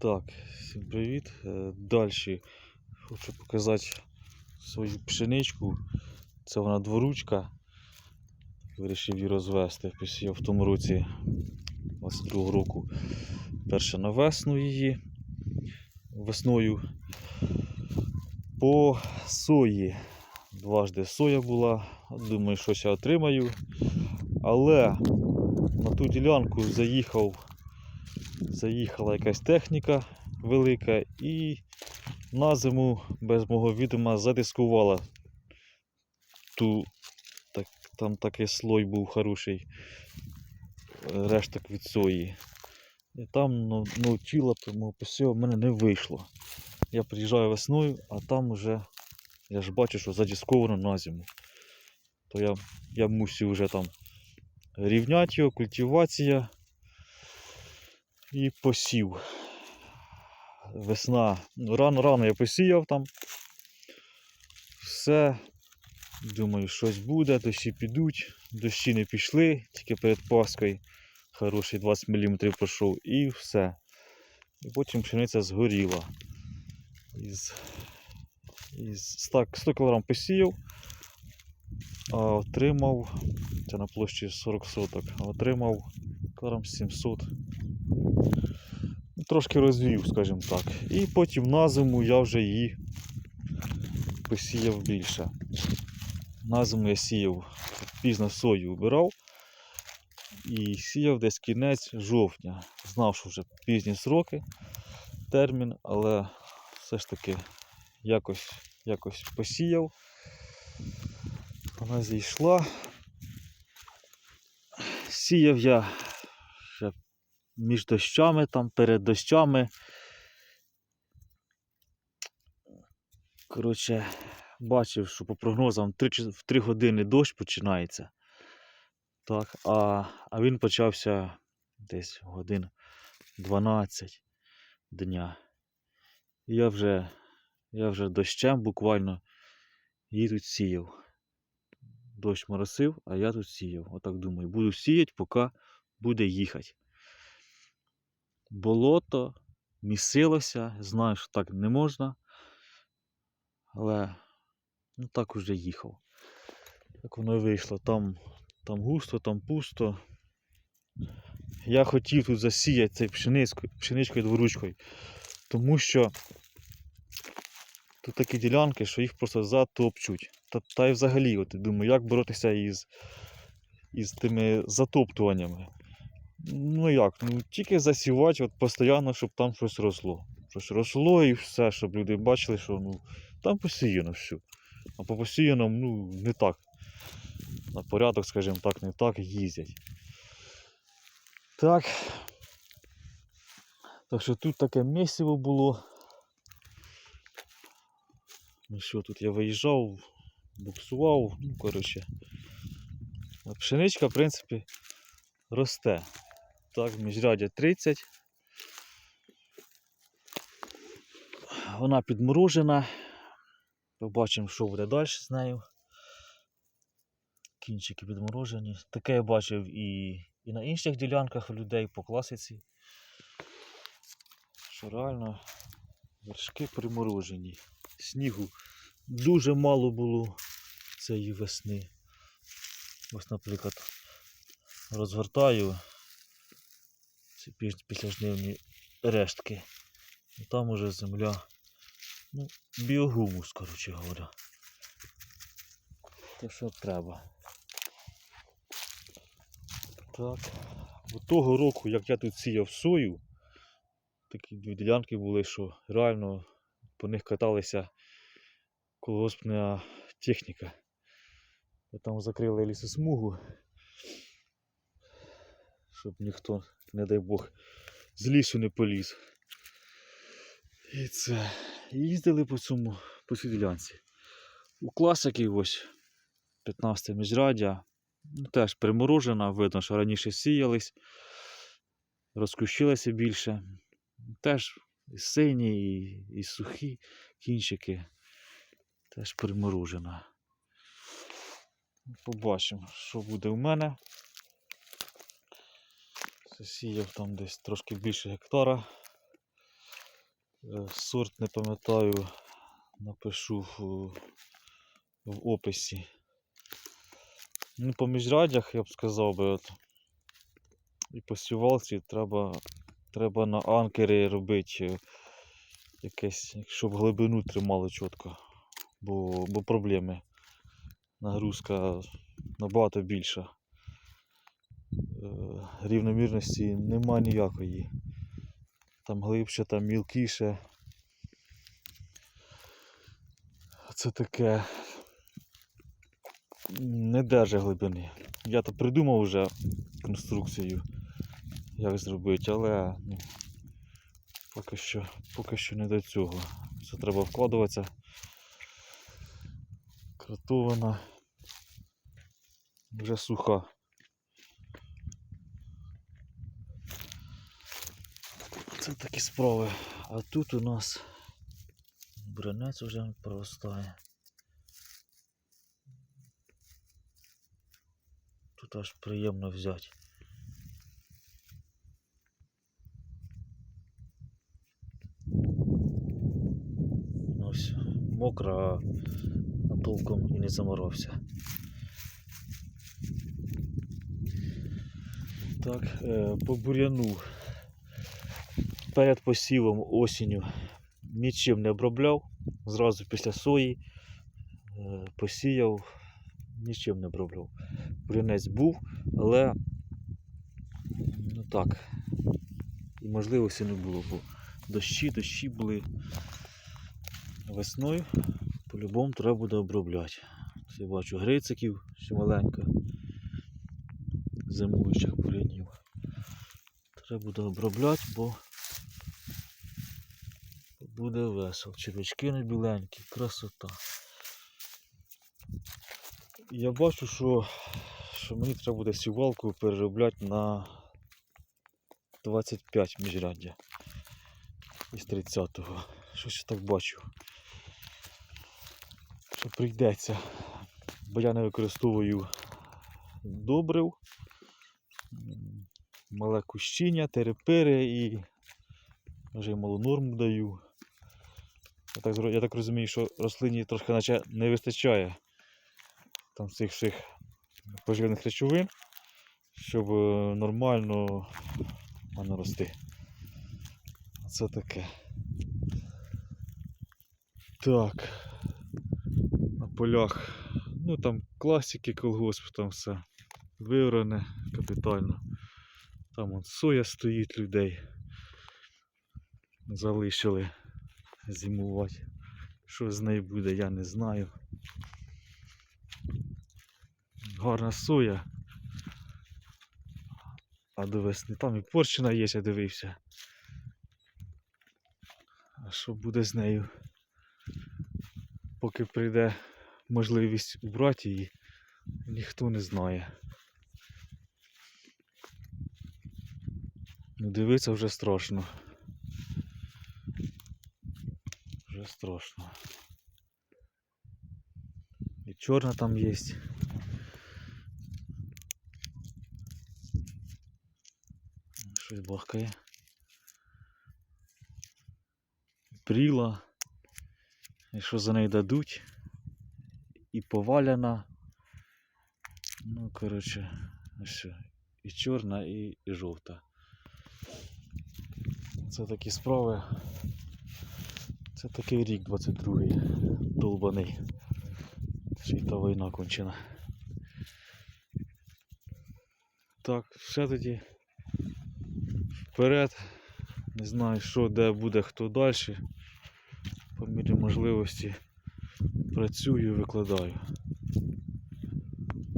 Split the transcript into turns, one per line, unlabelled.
Так, всім привіт. Далі хочу показати свою пшеничку. Це вона дворучка. Вирішив її розвести. Посіяв в тому році 22 року. Перше на весну її. Весною по сої. Дважди соя була. Думаю, щось я отримаю. Але на ту ділянку заїхав заїхала якась техніка велика і на зиму без мого відома задискувала ту, так, там такий слой був хороший, решток від сої. І там ну, тіло тому посіву в мене не вийшло. Я приїжджаю весною, а там вже я ж бачу, що задісковано на зиму. То я, я мусив вже там рівняти його, культивація і посів. Весна. Ну, Рано рано я посіяв там. Все. Думаю, щось буде, дощі підуть. Дощі не пішли, тільки перед Паскою хороший 20 мм пройшов і все. І потім пшениця згоріла. Із, із 100, 100 кг посіяв, а отримав, це на площі 40 соток, а отримав кг 700 трошки розвів, скажімо так. І потім на зиму я вже її посіяв більше. На зиму я сіяв пізно сою вбирав і сіяв десь кінець жовтня. Знав, що вже пізні сроки, термін, але все ж таки якось, якось посіяв. Вона зійшла. Сіяв я між дощами, там перед дощами. Коротше, бачив, що по прогнозам 3, в 3 години дощ починається. Так, а, а він почався десь годин 12 дня. Я вже, я вже дощем буквально її тут сіяв. Дощ моросив, а я тут сіяв. Отак думаю, буду сіяти, поки буде їхати болото, місилося, знаю, що так не можна. Але ну так уже їхав. Як воно і вийшло, там, там густо, там пусто. Я хотів тут засіяти цей пшеницькою, пшеничкою дворучкою, тому що тут такі ділянки, що їх просто затопчуть. Та, та й взагалі, от, думаю, як боротися із, із тими затоптуваннями. Ну як, ну тільки засівати от постійно, щоб там щось росло. Щось росло і все, щоб люди бачили, що ну, там посіяно все. А по посіяному ну, не так. На порядок, скажімо так, не так їздять. Так. Так що тут таке місиво було. Ну що, тут я виїжджав, буксував, ну коротше. Пшеничка, в принципі, росте. Так, міжрядя 30. Вона підморожена. Побачимо, що буде далі з нею. Кінчики підморожені. Таке я бачив і, і на інших ділянках людей по класиці. Що реально вершки приморожені. Снігу дуже мало було цієї весни. Ось, наприклад, розвертаю ці піс- післяжнивні рештки. Там уже земля. Ну, біогумус, коротше говоря. Те, що треба. Так. Того року, як я тут сіяв сою, такі дві ділянки були, що реально по них каталися колгоспна техніка. Там закрили лісосмугу, щоб ніхто не дай Бог, з лісу не поліз. І це. Їздили по цьому по цій ділянці. У класики ось 15 міжрадя. Ну, теж приморожена, видно, що раніше сіялись, розкущилися більше. Теж і сині, і, і сухі кінчики. Теж приморожена. Побачимо, що буде в мене. Засіяв там десь трошки більше гектара. Е, Сорт не пам'ятаю, напишу в, описі. Ну, по міжрядях, я б сказав би, от, і по сівалці треба, треба на анкери робити е, якесь, щоб глибину тримало чітко, бо, бо проблеми. Нагрузка набагато більша. Е, Рівномірності нема ніякої. Там глибше, там мілкіше. Це таке не держить глибини. Я то придумав вже конструкцію, як зробити, але ну, поки що, поки що не до цього. Це треба вкладуватися. Кратована. Вже суха. Це такі справи. А тут у нас бронець вже проростає. Тут аж приємно взяти. Ну все, мокро, а толком і не заморовся. Так, е, по бур'яну. Перед посівом осінню нічим не обробляв. Зразу після сої е, посіяв, нічим не обробляв. Бур'янець був, але ну так, і можливості не було, бо дощі, дощі були весною. По-любому треба буде обробляти. Це бачу грициків ще маленько, зимуючих бур'янів. Треба буде обробляти, бо буде весело. Червячки не біленькі, красота. Я бачу, що, що мені треба буде сівалку переробляти на 25 міжряддя із 30-го. Щось я так бачу. Що прийдеться. Бо я не використовую добрив, мале кущіння, терепири і вже й малу норму даю. Я так, я так розумію, що рослині трошки наче не вистачає там цих всіх поживних речовин, щоб е, нормально воно рости. Це таке. Так. На полях. Ну там класики колгосп, там все вивране капітально. Там от соя стоїть людей. Залишили зимувати. Що з нею буде, я не знаю. Гарна соя. А до весни там і порчина є, я дивився. А що буде з нею? Поки прийде можливість убрати її, ніхто не знає. Ну, дивитися вже страшно. Вже страшно. І чорна там є. Щось бахкає. Пріла. І що за неї дадуть? І поваляна. Ну, коротше, що. І чорна, і, і жовта. Це такі справи. Це такий рік 22-й, долбаний. Ще й та війна кончена. Так, все тоді. Вперед. Не знаю, що, де буде, хто далі. По мірі можливості працюю, викладаю.